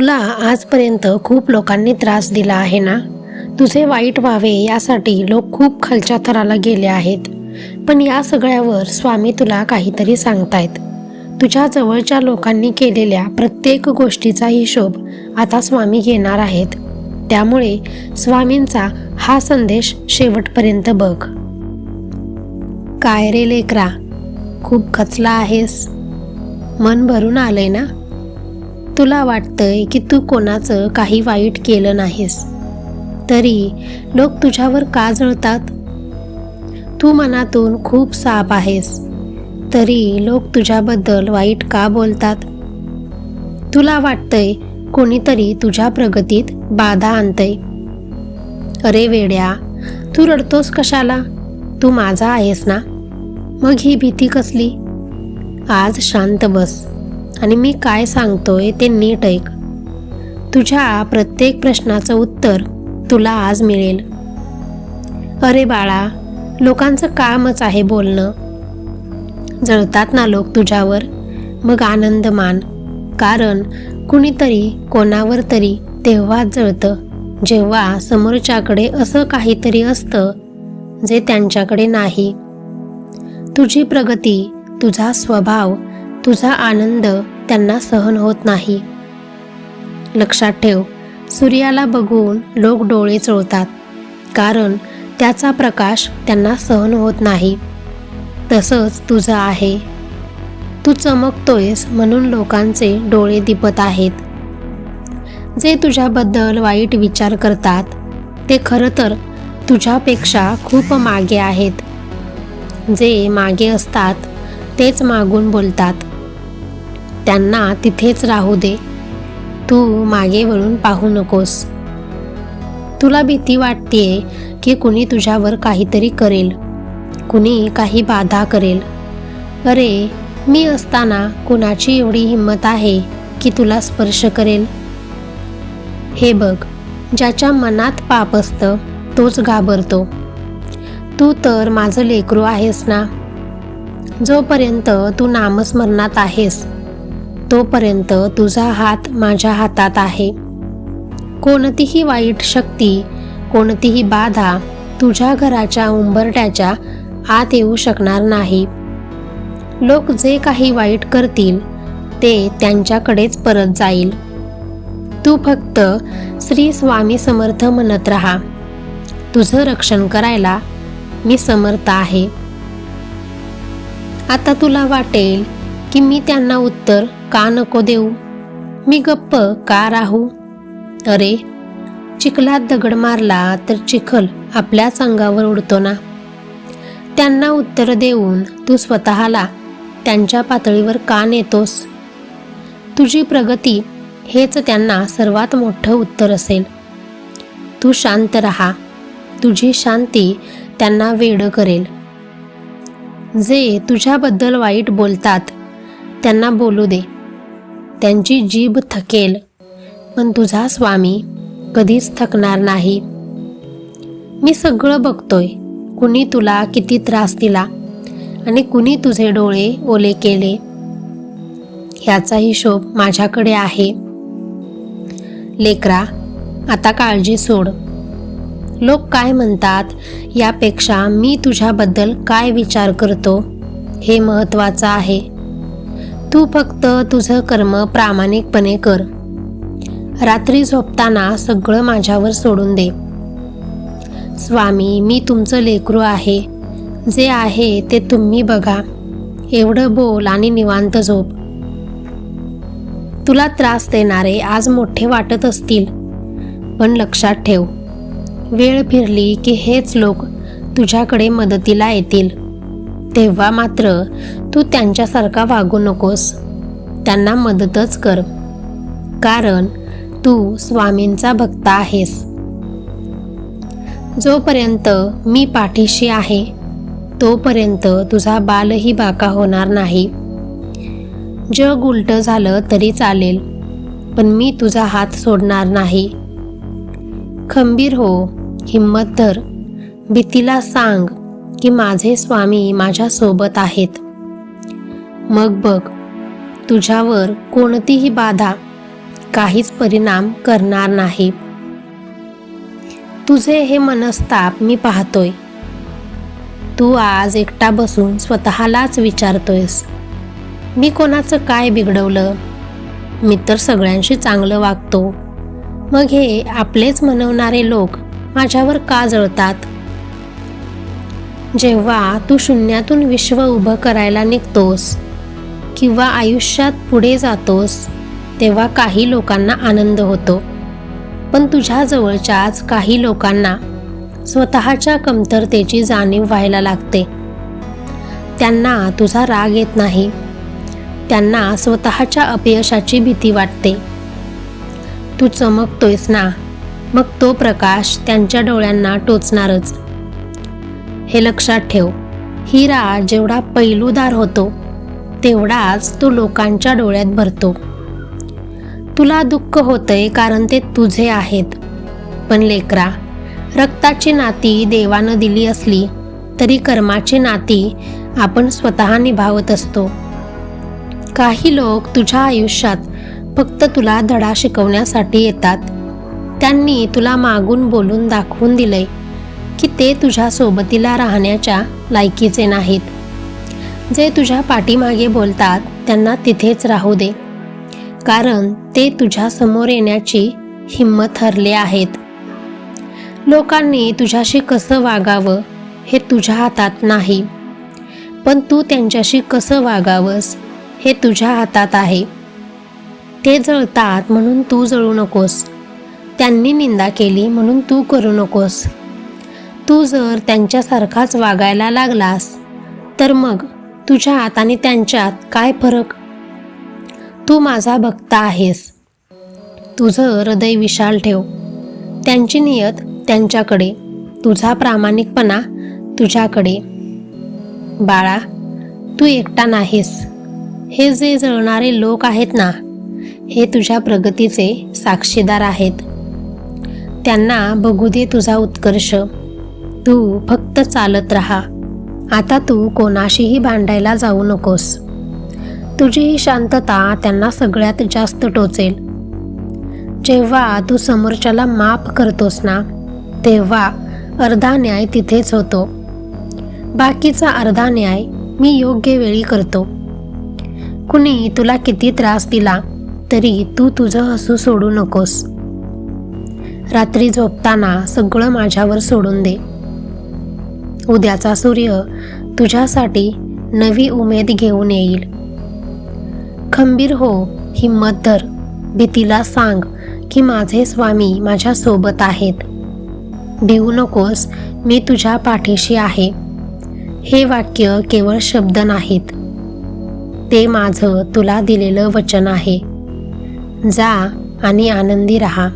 तुला आजपर्यंत खूप लोकांनी त्रास दिला आहे ना? तुझे वाईट व्हावे यासाठी लोक खूप खालच्या थराला गेले आहेत. पण या सगळ्यावर स्वामी तुला काहीतरी सांगतायत. तुझ्या जवळच्या लोकांनी केलेल्या प्रत्येक गोष्टीचा हिशोब आता स्वामी घेणार आहेत. त्यामुळे स्वामींचा हा संदेश शेवटपर्यंत बघ. काय रे लेकरा? खूप खचला आहेस. मन भरून आलंय ना? तुला वाटतंय की तू कोणाचं काही वाईट केलं नाहीस. तरी लोक तुझ्यावर का जळतात? तू मनातून खूप साप आहेस. तरी लोक तुझ्याबद्दल वाईट का बोलतात? तुला वाटतंय कोणीतरी तुझ्या प्रगतीत बाधा आणतंय? अरे वेड्या तू रडतोस कशाला? तू माझा आहेस ना? मग ही भीती कसली? आज शांत बस. आणि मी काय सांगतोय ते नीट ऐक. तुझ्या प्रत्येक प्रश्नाचं उत्तर तुला आज मिळेल. अरे बाळा लोकांचं कामच आहे बोलणं. जळतात ना लोक तुझ्यावर मग आनंद मान. कारण कुणीतरी कोणावर तरी तेव्हाच जळतं. जेव्हा समोरच्याकडे असं काहीतरी असतं जे त्यांच्याकडे नाही. तुझी प्रगती तुझा स्वभाव तुझा आनंद त्यांना सहन होत नाही. लक्षात ठेव सूर्याला बघून लोक डोळे चोळतात कारण त्याचा प्रकाश त्यांना सहन होत नाही. तसंच तुझं आहे. तू चमकतोयस म्हणून लोकांचे डोळे दिपत आहेत. जे तुझ्याबद्दल वाईट विचार करतात ते खरं तर तुझ्यापेक्षा खूप मागे आहेत. जे मागे असतात तेच मागून बोलतात. त्यांना तिथेच राहू दे. तू मागे वळून पाहू नकोस. तुला भीती वाटतेय की कुणी तुझ्यावर काहीतरी करेल. कुणी काही बाधा करेल. अरे मी असताना कुणाची एवढी हिंमत आहे की तुला स्पर्श करेल? हे बघ ज्याच्या मनात पाप असतं तोच घाबरतो. तू तर माझं लेकरू आहेस ना? जोपर्यंत तू नामस्मरणात आहेस तोपर्यंत तुझा हात माझ्या हातात आहे. कोणतीही वाईट शक्ती कोणतीही बाधा तुझ्या घराच्या उंबरट्याच्या आत येऊ शकणार नाही. लोक जे काही वाईट करतील ते त्यांच्याकडेच परत जाईल. तू फक्त श्री स्वामी समर्थ म्हणत राहा. तुझं रक्षण करायला मी समर्थ आहे. आता तुला वाटेल की मी त्यांना उत्तर का नको देऊ? मी गप्प का राहू? अरे चिखलात दगड मारला तर चिखल आपल्याच अंगावर उडतो ना? त्यांना उत्तर देऊन तू स्वतःला त्यांच्या पातळीवर का नेतोस? तुझी प्रगती हेच त्यांना सर्वात मोठं उत्तर असेल. तू शांत राहा. तुझी शांती त्यांना वेड करेल. जे तुझ्याबद्दल वाईट बोलतात त्यांना बोलू दे. त्यांची जीभ थकेल. पण तुझा स्वामी कधीच थकणार नाही. मी सगळं बघतोय. कुणी तुला किती त्रास दिला आणि कुणी तुझे डोळे ओले केले. ह्याचा हिशोब माझ्याकडे आहे. लेकरा आता काळजी सोड. लोक काय म्हणतात यापेक्षा मी तुझ्याबद्दल काय विचार करतो हे महत्त्वाचं आहे. तू फक्त तुझं कर्म प्रामाणिकपणे कर. रात्री झोपताना सगळं माझ्यावर सोडून दे. स्वामी मी तुमचं लेकरू आहे. जे आहे ते तुम्ही बघा. एवढं बोल आणि निवांत झोप. तुला त्रास देणारे आज मोठे वाटत असतील. पण लक्षात ठेव. वेळ फिरली की हेच लोक तुझ्याकडे मदतीला येतील. तेव्हा मात्र तू त्यांच्यासारखा वागू नकोस. त्यांना मदतच कर. कारण तू स्वामींचा भक्त आहेस. जोपर्यंत मी पाठीशी आहे तोपर्यंत तुझा बालही बाका होणार नाही. जग उलट झालं तरी चालेल पण मी तुझा हात सोडणार नाही. खंबीर हो हिम्मत धर. भीतीला सांग. की माझे स्वामी माझ्यासोबत आहेत. मग बघ तुझ्यावर कोणतीही बाधा काहीच परिणाम करणार नाही. तुझे हे मनस्ताप मी पाहतोय. तू आज एकटा बसून स्वतःलाच विचारतोयस. मी कोणाचं काय बिघडवलं? मी तर सगळ्यांशी चांगलं वागतो. मग हे आपलेच म्हणवणारे लोक माझ्यावर का जळतात? जेव्हा तू शून्यातून विश्व उभं करायला निघतोस किंवा आयुष्यात पुढे जातोस तेव्हा काही लोकांना आनंद होतो. पण तुझ्या जवळच्याच काही लोकांना स्वतःच्या कमतरतेची जाणीव व्हायला लागते. त्यांना तुझा राग येत नाही. त्यांना स्वतःच्या अपयशाची भीती वाटते. तू चमकतोयस ना? मग तो प्रकाश त्यांच्या डोळ्यांना टोचणारच. हे लक्षात ठेव. हिरा जेवढा पैलूदार होतो तेवढाच तो लोकांच्या डोळ्यात भरतो. तुला दुःख होतंय कारण ते तुझे आहेत. पण लेकरा रक्ताची नाती देवानं दिली असली तरी कर्माची नाती आपण स्वतः निभावत असतो. काही लोक तुझ्या आयुष्यात फक्त तुला धडा शिकवण्यासाठी येतात. त्यांनी तुला मागून बोलून दाखवून दिलंय. की ते तुझ्या सोबतीला राहण्याच्या लायकीचे नाहीत. जे तुझ्या पाठीमागे बोलतात त्यांना तिथेच राहू दे. कारण ते तुझ्या समोर येण्याची हिंमत हरले आहेत. लोकांनी तुझ्याशी कसं वागावं हे तुझ्या हातात नाही. पण तू त्यांच्याशी कसं वागावंस हे तुझ्या हातात आहे. ते जळतात म्हणून तू जळू नकोस. त्यांनी निंदा केली म्हणून तू करू नकोस. तू जर त्यांच्यासारखाच वागायला लागलास तर मग तुझ्यात आणि त्यांच्यात काय फरक? तू माझा भक्त आहेस. तुझं हृदय विशाल ठेव. त्यांची नियत त्यांच्याकडे. तुझा प्रामाणिकपणा तुझ्याकडे. बाळा तू एकटा नाहीस. हे जे जळणारे लोक आहेत ना हे तुझ्या प्रगतीचे साक्षीदार आहेत. त्यांना बघू दे तुझा उत्कर्ष. तू फक्त चालत राहा. आता तू कोणाशीही भांडायला जाऊ नकोस. तुझी ही शांतता त्यांना सगळ्यात जास्त टोचेल. जेव्हा तू समोरच्याला माफ करतोस ना तेव्हा अर्धा न्याय तिथेच होतो. बाकीचा अर्धा न्याय मी योग्य वेळी करतो. कुणी तुला किती त्रास दिला तरी तू तुझं हसू सोडू नकोस. रात्री झोपताना सगळं माझ्यावर सोडून दे. उद्याचा सूर्य तुझ्यासाठी नवी उमेद घेऊन येईल. खंबीर हो हिम्मत धर. भीतीला सांग की माझे स्वामी माझ्या सोबत आहेत. भिवू नकोस मी तुझ्या पाठीशी आहे. हे वाक्य केवळ शब्द नाहीत. ते माझं तुला दिलेलं वचन आहे. जा आणि आनंदी राहा.